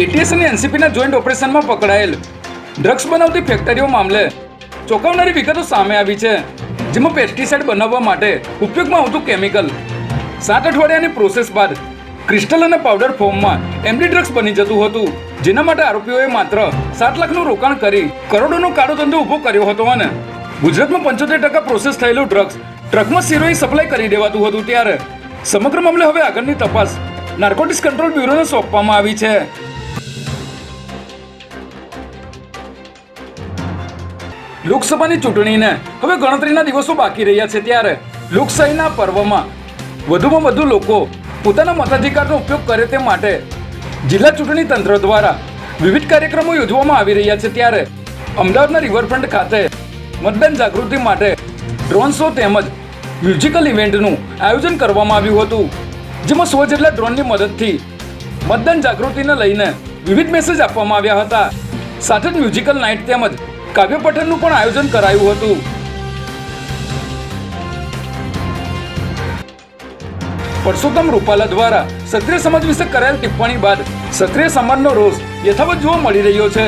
ATS અને એનસીપીના joint ઓપરેશનમાં પકડાયેલ. ડ્રગ્સ બનાવતી ફેક્ટરીઓ મામલે ચોંકાવનારી વિગતો સામે આવી છે, જેમાં પેસ્ટિસાઇડ બનાવવા માટે ઉપયોગમાં આવતું કેમિકલ સાત અઠવાડિયાની પ્રોસેસ બાદ ક્રિસ્ટલ અને પાવડર ફોર્મમાં એમડી ડ્રગ્સ બની જતું હતું, જેના માટે આરોપીઓએ માત્ર સાત લાખનું રોકાણ કરી કરોડોનો કાળો ધંધો ઊભો કર્યો હતો અને ગુજરાતમાં પંચોતેર ટકા પ્રોસેસ થયેલું ડ્રગ્સ ટ્રકમાં સિરોઈ સપ્લાય કરી દેવાતું હતું ત્યારે. સમગ્ર મામલે હવે આગળની તપાસ નાર્કોટિક્સ કંટ્રોલ બ્યુરોને સોંપવામાં આવી છે. લોકસભાની ચૂંટણીને હવે ગણતરીના દિવસો બાકી રહ્યા છે ત્યારે લોકશાહીના પર્વમાં વધુમાં વધુ લોકો પોતાના મતાધિકારનો ઉપયોગ કરે તે માટે જિલ્લા ચૂંટણી તંત્ર દ્વારા વિવિધ કાર્યક્રમો યોજવામાં આવી રહ્યા છે ત્યારે અમદાવાદના રિવરફ્રન્ટ ખાતે મતદાન જાગૃતિ માટે ડ્રોન શો તેમજ મ્યુઝિકલ ઇવેન્ટનું આયોજન કરવામાં આવ્યું હતું, જેમાં સો જેટલા ડ્રોનની મદદથી મતદાન જાગૃતિને લઈને વિવિધ મેસેજ આપવામાં આવ્યા હતા. સાથે જ મ્યુઝિકલ નાઇટ તેમજ કાવ્ય પઠનનું પણ આયોજન કરાયું હતું. પરસોત્તમ રૂપાલા દ્વારા ક્ષત્રિય સમાજ વિશે કરાયેલ ટિપ્પણી બાદ ક્ષત્રિય સમાજનો રોષ યથાવત જોવા મળી રહ્યો છે.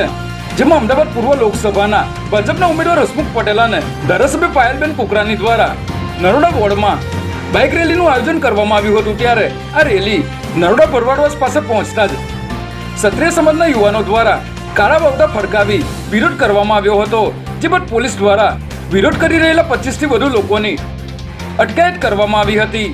જેમાં અમદાવાદ પૂર્વ લોકસભાના ભાજપના ઉમેદવાર હસમુખ પટેલાને ધારાસભ્ય પાયલબેન કુકરાની દ્વારા નરોડા વોર્ડમાં બાઇક રેલીનું આયોજન કરવામાં આવ્યું હતું ત્યારે આ રેલી નરોડા ભરવાડવાસ પાસે પહોંચતા જ ક્ષત્રિય સમાજના યુવાનો દ્વારા કાળા બાવતા ફડકાવી વિરોધ કરવામાં આવ્યો હતો, જે બાદ પોલીસ દ્વારા વિરોધ કરી રહેલા પચીસથી વધુ લોકોની અટકાયત કરવામાં આવી હતી.